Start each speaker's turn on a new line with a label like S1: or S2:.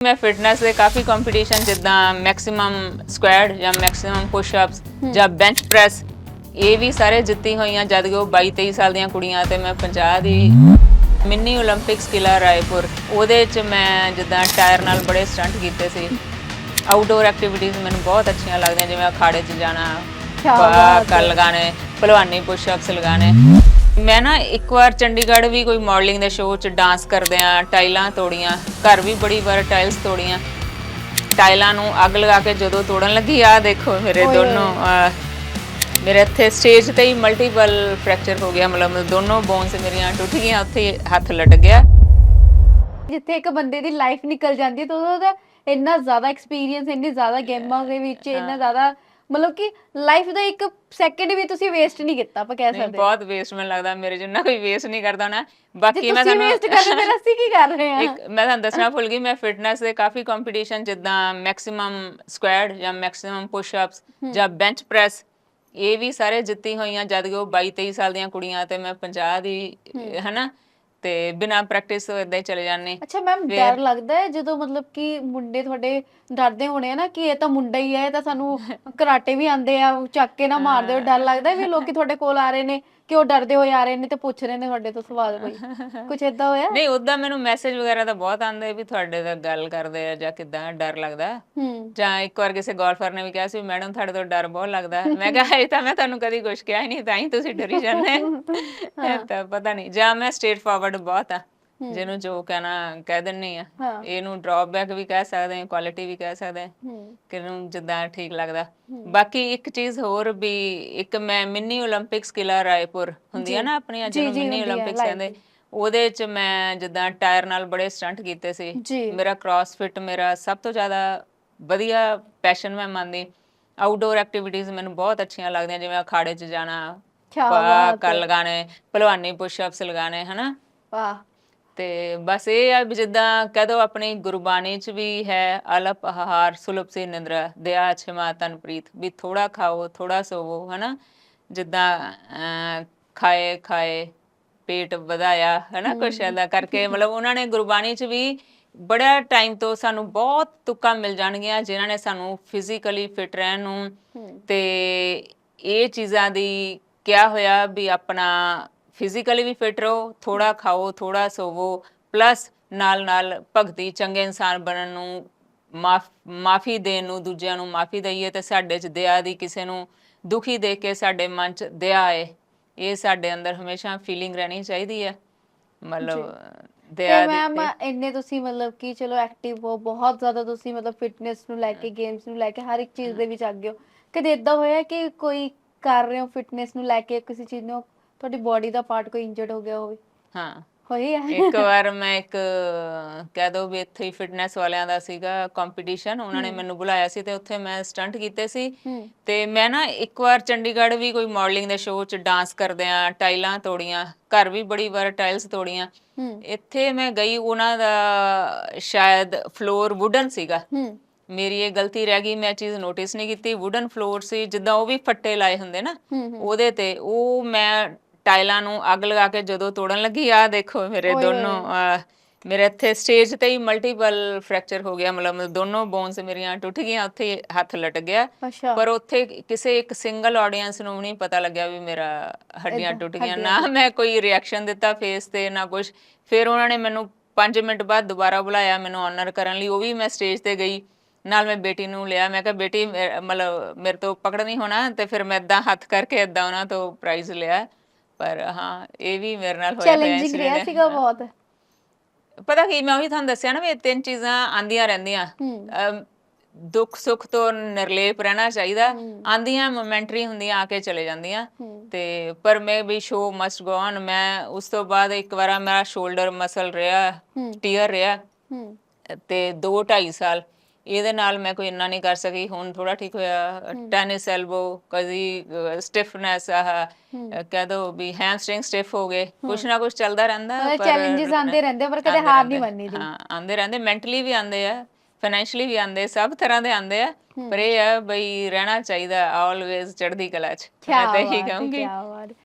S1: ਮੈਂ ਫਿਟਨੈਸ ਦੇ ਕਾਫੀ ਕੰਪੀਟੀਸ਼ਨ ਜਿੱਦਾਂ ਮੈਕਸਿਮਮ ਸਕੁਐਡ ਜਾਂ ਮੈਕਸਿਮਮ ਪੁਸ਼-ਅਪਸ ਜਾਂ ਬੈਂਚ ਪ੍ਰੈਸ ਇਹ ਵੀ ਸਾਰੇ ਜਿੱਤੀ ਹੋਈਆਂ ਜਦ ਕਿ ਉਹ 22 23 ਸਾਲ ਦੀਆਂ ਕੁੜੀਆਂ ਤੇ ਮੈਂ 50 ਦੀ ਮਿੰਨੀ 올림픽ਸ ਕਿਲਾ ਰਾਏਪੁਰ ਉਹਦੇ ਚ ਮੈਂ ਜਿੱਦਾਂ ਟਾਇਰ ਨਾਲ ਬੜੇ ਸਟੰਟ ਕੀਤੇ ਸੀ। ਆਊਟਡੋਰ ਐਕਟੀਵਿਟੀਜ਼ ਮੈਨੂੰ ਬਹੁਤ ਅੱਛੀਆਂ ਲੱਗਦੀਆਂ ਜਿਵੇਂ ਅਖਾੜੇ 'ਚ ਜਾਣਾ ਕੀ ਲਗਾਣੇ ਪਹਿਲਵਾਨੀ ਪੁਸ਼-ਅਪਸ ਲਗਾਣੇ ਮੈਂ ਨਾ ਇੱਕ ਵਾਰ ਚੰਡੀਗੜ੍ਹ ਵੀ ਕੋਈ ਮਾਡਲਿੰਗ ਦੇ ਸ਼ੋਅ 'ਚ ਡਾਂਸ ਕਰਦੇ ਆ ਟਾਈਲਾਂ ਤੋੜੀਆਂ ਘਰ ਵੀ ਬੜੀ ਵਾਰ ਟਾਈਲਸ ਤੋੜੀਆਂ। ਟਾਈਲਾਂ ਨੂੰ ਅੱਗ ਲਗਾ ਕੇ ਜਦੋਂ ਤੋੜਨ ਲੱਗੀ ਆ ਦੇਖੋ ਮੇਰੇ ਦੋਨੋਂ ਅਹ, ਮੇਰੇ ਇੱਥੇ ਸਟੇਜ ਤੇ ਹੀ ਮਲਟੀਪਲ ਫ੍ਰੈਕਚਰ ਹੋ ਗਿਆ ਮਤਲਬ ਦੋਨੋਂ ਬੋਨਸ ਮੇਰੀਆਂ ਟੁੱਟ ਗਈਆਂ ਉੱਥੇ ਹੀ ਹੱਥ ਲਟ ਗਿਆ।
S2: ਜਿੱਥੇ ਇੱਕ ਬੰਦੇ ਦੀ ਲਾਈਫ ਨਿਕਲ ਜਾਂਦੀ ਹੈ ਤਾਂ ਉਹਦਾ ਇੰਨਾ ਜ਼ਿਆਦਾ ਐਕਸਪੀਰੀਅੰਸ ਇੰਨੀ ਜ਼ਿਆਦਾ ਗੇਮਾਂ ਦੇ ਵਿੱਚ ਇੰਨਾ ਜ਼ਿਆਦਾ ਮਤਲਬ ਕਿ ਲਾਈਫ ਦਾ ਇੱਕ ਸੈਕਿੰਡ ਵੀ ਤੁਸੀਂ ਵੇਸਟ ਨਹੀਂ ਕੀਤਾ ਆਪਾਂ ਕਹਿ
S1: ਨਹੀਂ
S2: ਸਕਦੇ
S1: ਬਹੁਤ ਵੇਸਟ ਮੈਨੂੰ ਲੱਗਦਾ ਮੇਰੇ ਜਿੰਨਾ ਕੋਈ ਵੇਸਟ ਨਹੀਂ ਕਰਦਾ
S2: ਜੇ
S1: ਬਾਕੀ ਮੈਂ
S2: ਤੁਸੀਂ ਵੇਸਟ ਕਰਦੇ ਫਿਰ ਅਸੀਂ ਕੀ ਕਰ ਰਹੇ ਹਾਂ?
S1: ਇੱਕ ਮੈਂ ਤੁਹਾਨੂੰ ਦੱਸਣਾ ਭੁੱਲ ਗਈ ਮੈਂ ਫਿਟਨੈਸ ਦੇ ਕਾਫੀ ਕੰਪੀਟੀਸ਼ਨ ਜਿੱਦਾਂ ਮੈਕਸਿਮਮ ਸਕੁਐਡ ਜਾਂ ਮੈਕਸਿਮਮ ਪੁਸ਼ ਅਪਸ ਜਾਂ ਬੈਂਚ ਪ੍ਰੈਸ ਇਹ ਵੀ ਸਾਰੇ ਜਿੱਤੀ ਹੋਈਆਂ ਜਦ ਕਿ ਉਹ 22 23 ਸਾਲ ਦੀਆਂ ਕੁੜੀਆਂ ਤੇ ਮੈਂ 50 ਦੀ ਹਨਾ? ਤੇ ਬਿਨਾ ਪ੍ਰੈਕਟਿਸ ਤੋਂ ਇਦਾਂ ਹੀ ਚਲੇ ਜਾਂਦੇ।
S2: ਅੱਛਾ ਮੈਮ ਡਰ ਲੱਗਦਾ ਹੈ ਜਦੋਂ ਮਤਲਬ ਕਿ ਮੁੰਡੇ ਤੁਹਾਡੇ ਡਰਦੇ ਹੋਣੇ ਆ ਨਾ ਕਿ ਇਹ ਤਾਂ ਮੁੰਡਾ ਹੀ ਹੈ ਇਹ ਤਾਂ ਸਾਨੂੰ ਕਰਾਟੇ ਵੀ ਆਉਂਦੇ ਆ ਚੱਕ ਕੇ ਨਾ ਮਾਰਦੇ ਹੋ ਡਰ ਲੱਗਦਾ ਹੈ ਵੀ ਲੋਕੀ ਤੁਹਾਡੇ ਕੋਲ ਆ ਰਹੇ ਨੇ ਕਿ ਉਹ ਡਰਦੇ ਹੋਏ ਆ ਰਹੇ ਨੇ ਤੇ ਪੁੱਛ ਰਹੇ ਨੇ ਤੁਹਾਡੇ ਤੋਂ ਸਵਾਲ ਕੋਈ। ਕੁਝ ਏਦਾਂ ਹੋਇਆ?
S1: ਨਹੀਂ ਉਦਾਂ ਮੈਨੂੰ ਮੈਸੇਜ ਵਗੈਰਾ ਤਾਂ ਬਹੁਤ ਆਉਂਦੇ ਵੀ ਤੁਹਾਡੇ ਦਾ ਗੱਲ ਕਰਦੇ ਆ ਜਾਂ ਕਿਦਾਂ ਡਰ ਲੱਗਦਾ।
S2: ਹੂੰ।
S1: ਜਾਂ ਇੱਕ ਵਾਰ ਕਿਸੇ ਗੋਲਫਰ ਨੇ ਵੀ ਕਿਹਾ ਸੀ ਮੈਡਮ ਤੁਹਾਡੇ ਤੋਂ ਡਰ ਬਹੁਤ ਲੱਗਦਾ ਹੈ। ਮੈਂ ਕਿਹਾ ਇਹ ਤਾਂ ਮੈਂ ਤੁਹਾਨੂੰ ਕਦੀ ਕੁਝ ਕਿਹਾ ਹੀ ਨਹੀਂ ਤਾਂ ਹੀ ਤੁਸੀਂ ਡਰੀ ਜਾਂਦੇ ਹੋ। ਤਾਂ ਪਤਾ ਨਹੀਂ। ਜਾਂ ਮੈਂ ਸਟ੍ਰੇਟ ਫਾਰਵਰਡ ਵਰਡ ਬਹੁਤ ਆ। ਜਿਹਨੂੰ ਜੋ ਕਹਿਣਾ ਕਹਿ ਦਿੰਨੇ ਆ।
S2: ਹਾਂ।
S1: ਇਹਨੂੰ ਡ੍ਰੌਬੈਕ ਵੀ ਕਹਿ ਸਕਦੇ ਆ ਕੁਆਲਿਟੀ ਵੀ ਕਹਿ ਸਕਦੇ
S2: ਆ।
S1: ਕਿ ਨੂੰ ਜਿੱਦਾਂ ਠੀਕ ਲੱਗਦਾ। ਬਾਕੀ ਇੱਕ ਚੀਜ਼ ਹੋਰ ਵੀ ਇੱਕ ਮੈਂ ਮਿੰਨੀ 올림픽ਸ ਕਿਲਾ ਰਾਏਪੁਰ ਹੁੰਦੀ ਆ ਨਾ ਆਪਣੀਆਂ
S2: ਜੀ, ਜਿਹਨੂੰ ਮਿੰਨੀ
S1: 올림픽ਸ ਕਹਿੰਦੇ ਉਹਦੇ ਚ ਮੈਂ ਜਿੱਦਾਂ ਟਾਇਰ ਨਾਲ ਬੜੇ ਸਟੰਟ ਕੀਤੇ ਸੀ।
S2: ਜੀ।
S1: ਮੇਰਾ ਕ੍ਰਾਸਫਿਟ ਮੇਰਾ ਸਭ ਤੋਂ ਜ਼ਿਆਦਾ ਵਧੀਆ ਪੈਸ਼ਨ ਮੈਂ ਮੰਨਦੀ। ਆਊਟਡੋਰ ਐਕਟੀਵਿਟੀਜ਼ ਮੈਨੂੰ ਬਹੁਤ ਅੱਛੀਆਂ ਲੱਗਦੀਆਂ ਜਿਵੇਂ ਅਖਾੜੇ 'ਚ ਜਾਣਾ
S2: ਕਿਆ ਬਾਤ
S1: ਲਗਾਣੇ ਭਲਵਾਨੀ ਪੁਸ਼ਅਪਸ ਲਗਾਣੇ ਹਨਾ?
S2: ਵਾਹ।
S1: ਤੇ ਬਸ ਇਹ ਆ ਵੀ ਜਿੱਦਾਂ ਕਹਦੋ ਆਪਣੀ ਗੁਰਬਾਣੀ 'ਚ ਵੀ ਹੈ ਅਲਪ ਆਹਾਰ ਸੁਲਭ ਸੇ ਨਿੰਦਰਾ ਦਇਆ ਛਮਾ ਤਨ ਪ੍ਰੀਤ ਵੀ ਥੋੜਾ ਖਾਓ ਥੋੜਾ ਸੋਵੋ ਹਨਾ? ਜਿੱਦਾਂ ਖਾਏ ਖਾਏ ਪੇਟ ਵਧਾਇਆ ਹਨਾ ਕੁਛ ਏਦਾਂ ਕਰਕੇ ਮਤਲਬ ਉਹਨਾਂ ਨੇ ਗੁਰਬਾਣੀ 'ਚ ਵੀ ਬੜਾ ਟਾਈਮ ਤੋਂ ਸਾਨੂੰ ਬਹੁਤ ਤੁਕਾਂ ਮਿਲ ਜਾਣਗੀਆਂ ਜਿਨ੍ਹਾਂ ਨੇ ਸਾਨੂੰ ਫਿਜ਼ੀਕਲੀ ਫਿਟ ਰਹਿਣ ਨੂੰ ਤੇ ਇਹ ਚੀਜ਼ਾਂ ਦੀ ਕਿਹਾ ਹੋਇਆ ਵੀ ਆਪਣਾ ਫਿਜ਼ੀਕਲੀ ਵੀ ਫਿਟ ਰਹੋ ਥੋੜਾ ਖਾਓ ਥੋੜਾ ਸੋਵੋ ਪਲੱਸ ਨਾਲ ਨਾਲ ਭਗਤੀ ਚੰਗੇ ਇਨਸਾਨ ਬਣਨ ਨੂੰ ਮਾਫ ਦੇਣ ਨੂੰ ਦੂਜਿਆਂ ਨੂੰ ਮਾਫੀ ਦਈਏ ਤੇ ਸਾਡੇ ਚ ਦਇਆ ਦੀ ਕਿਸੇ ਨੂੰ ਦੁਖੀ ਦੇਖ ਕੇ ਸਾਡੇ ਮਨ ਚ ਦਇਆ ਆਏ। ਇਹ ਸਾਡੇ ਅੰਦਰ ਹਮੇਸ਼ਾ ਫੀਲਿੰਗ ਰਹਿਣੀ ਚਾਹੀਦੀ ਹੈ। ਮਤਲਬ ਦਇਆ ਦੀ
S2: ਮੈਮ ਇੰਨੇ ਤੁਸੀਂ ਮਤਲਬ ਕਿ ਚਲੋ ਐਕਟਿਵ ਹੋ ਬਹੁਤ ਜ਼ਿਆਦਾ ਤੁਸੀਂ ਮਤਲਬ ਫਿਟਨੈਸ ਨੂੰ ਲੈ ਕੇ ਗੇਮਸ ਨੂੰ ਲੈ ਕੇ ਹਰ ਇੱਕ ਚੀਜ਼ ਦੇ ਵਿੱਚ ਅੱਗੇ ਹੋ। ਕਦੇ ਇਦਾਂ ਹੋਇਆ ਕਿ ਕੋਈ ਕਰ ਰਹੇ ਹੋ ਫਿਟਨੈਸ ਨੂੰ ਲੈ ਕੇ ਕਿਸੇ ਚੀਜ਼ ਨੂੰ ਤੁਹਾਡੀ ਬਾਡੀ ਦਾ ਪਾਰਟ ਕੋਈ ਇੰਜਰਡ ਹੋ ਗਿਆ ਹੋਵੇ?
S1: ਹਾਂ।
S2: ਹੋਈ ਹੈ
S1: ਇੱਕ ਵਾਰ ਮੈਂ ਇੱਕ ਕਹਿ ਦੋ ਵੀ ਇੱਥੇ ਹੀ ਫਿਟਨੈਸ ਵਾਲਿਆਂ ਦਾ ਸੀਗਾ ਕੰਪੀਟੀਸ਼ਨ ਉਹਨਾਂ ਨੇ ਮੈਨੂੰ ਬੁਲਾਇਆ ਸੀ ਤੇ ਉੱਥੇ ਮੈਂ ਸਟੰਟ ਕੀਤੇ ਸੀ। ਤੇ ਮੈਂ ਨਾ ਇੱਕ ਵਾਰ ਚੰਡੀਗੜ੍ਹ ਵੀ ਕੋਈ ਮਾਡਲਿੰਗ ਦੇ ਸ਼ੋਅ 'ਚ ਡਾਂਸ ਕਰਦੇ ਆ ਟਾਈਲਾਂ ਤੋੜੀਆਂ ਘਰ ਵੀ ਬੜੀ ਵਾਰ ਟਾਈਲਸ ਤੋੜੀਆਂ। ਇੱਥੇ ਮੈਂ ਗਈ ਉਹਨਾਂ ਦਾ ਸ਼ਾਇਦ ਫਲੋਰ ਵੁਡਨ ਸੀਗਾ। ਮੇਰੀ ਇਹ ਗਲਤੀ ਰਹਿ ਗਈ ਮੈਂ ਚੀਜ਼ ਨੋਟਿਸ ਨਹੀਂ ਕੀਤੀ। ਵੁਡਨ ਫਲੋਰ ਸੀ ਜਿੱਦਾਂ ਉਹ ਵੀ ਫੱਟੇ ਲਾਏ ਹੁੰਦੇ ਨਾ ਉਹਦੇ ਤੇ ਉਹ ਮੈਂ ਟਾਈਲਾਂ ਨੂੰ ਅੱਗ ਲਗਾ ਕੇ ਜਦੋਂ ਤੋੜਨ ਲੱਗੀ ਆ ਦੇਖੋ ਮੇਰੇ ਦੋਨੋਂ ਮੇਰੇ ਇੱਥੇ ਸਟੇਜ ਤੇ ਹੀ ਮਲਟੀਪਲ ਫ੍ਰੈਕਚਰ ਹੋ ਗਿਆ ਮਤਲਬ ਦੋਨੋਂ ਬੋਨਸ ਮੇਰੀਆਂ ਟੁੱਟ ਗਈਆਂ ਉੱਥੇ ਹੱਥ ਲਟ ਗਿਆ। ਪਰ ਉੱਥੇ ਕਿਸੇ ਇੱਕ ਸਿੰਗਲ ਆਡੀਅנס ਨੂੰ ਨਹੀਂ ਪਤਾ ਲੱਗਿਆ ਵੀ ਮੇਰਾ ਹੱਡੀਆਂ ਟੁੱਟ ਗਈਆਂ। ਨਾ ਮੈਂ ਕੋਈ ਰਿਐਕਸ਼ਨ ਦਿੱਤਾ ਫੇਸ ਤੇ ਨਾ ਕੁਝ ਫਿਰ ਉਹਨਾਂ ਨੇ ਮੈਨੂੰ 5 ਮਿੰਟ ਬਾਅਦ ਦੁਬਾਰਾ ਬੁਲਾਇਆ ਮੈਨੂੰ ਆਨਰ ਕਰਨ ਲਈ। ਉਹ ਵੀ ਮੈਂ ਸਟੇਜ ਤੇ ਗਈ। ਨਾਲ ਮੈਂ ਬੇਟੀ ਨੂੰ ਲਿਆ। ਮੈਂ ਕਿਹਾ ਬੇਟੀ ਮਤਲਬ ਮੇਰੇ ਤੋਂ ਪਕੜ ਨਹੀਂ ਹੋਣਾ। ਤੇ ਫਿਰ ਮੈਂ ਇਦਾਂ ਹੱਥ ਕਰਕੇ ਇਦਾਂ ਉਹਨਾਂ ਤੋਂ ਪ੍ਰਾਈਜ਼ ਲਿਆ। ਪਰ ਹਾਂ ਇਹ ਵੀ ਮੇਰੇ ਨਾਲ ਹੋਇਆ ਹੋਇਆ
S2: ਚੈਲੰਜਿੰਗ ਰਿਹਾ ਸੀਗਾ। ਬਹੁਤ।
S1: ਪਤਾ ਕੀ ਮੈਂ ਉਹੀ ਤੁਹਾਨੂੰ ਦੱਸਿਆ ਨਾ ਵੀ ਇਹ ਤਿੰਨ ਚੀਜ਼ਾਂ ਆਂਦੀਆਂ ਰਹਿੰਦੀਆਂ। ਦੁੱਖ ਸੁੱਖ ਤੋਂ ਨਿਰਲੇਪ ਰਹਿਣਾ ਚਾਹੀਦਾ। ਆਂਦੀਆਂ ਮੋਮੈਂਟਰੀ ਹੁੰਦੀਆਂ ਆ ਕੇ ਚਲੇ ਜਾਂਦੀਆਂ। ਤੇ ਪਰ ਮੈਂ ਵੀ ਸ਼ੋ ਮਸਟ ਗੋ ਔਨ ਮੈਂ ਉਸ ਤੋਂ ਬਾਅਦ ਇੱਕ ਵਾਰ ਮੇਰਾ ਸ਼ੋਲਡਰ ਮਸਲ ਰਿਹਾ ਟੀਅਰ ਰਿਹਾ। ਤੇ 2 2.5 ਸਾਲ ਇਹਦੇ ਨਾਲ ਮੈਂ ਕੋਈ ਇੰਨਾ ਨਹੀਂ ਕਰ ਸਕੀ। ਹੁਣ ਥੋੜਾ ਠੀਕ ਹੋਇਆ। ਟੈਨਿਸ ਐਲਬੋ ਕਦੀ ਸਟਿਫਨੈਸ ਆ ਅਹ, ਕਹਿ ਦੋ ਵੀ ਹੈਮਸਟ੍ਰਿੰਗ ਸਟਿਫ ਹੋ ਗਏ। ਕੁਛ ਨਾ ਕੁਛ ਚੱਲਦਾ ਰਹਿੰਦਾ ਪਰ-
S2: challenges ਆਉਂਦੇ ਰਹਿੰਦੇ, ਪਰ ਕਦੇ
S1: ਆਉਂਦੇ
S2: ਹਾਰ ਨਹੀਂ। ਮੰਨੀ ਦੀ।
S1: ਹਾਂ ਆਂਦੇ ਰਹਿੰਦੇ ਮੈਂਟਲੀ ਵੀ ਆਂਦੇ ਆ ਫਾਈਨੈਂਸ਼ਲੀ ਵੀ ਆਂਦੇ ਸਭ ਤਰ੍ਹਾਂ ਦੇ ਆਂਦੇ ਆ। ਪਰ ਇਹ ਆ ਬਈ ਰਹਿਣਾ ਚਾਹੀਦਾ ਆਲਵੇਜ਼ ਚੜ੍ਹਦੀ ਕਲਾ ਚ। ਮੈਂ ਤਾਂ ਇਹੀ ਕਹੂੰਗੀ
S2: ਕਿਆ ਬਾਤ।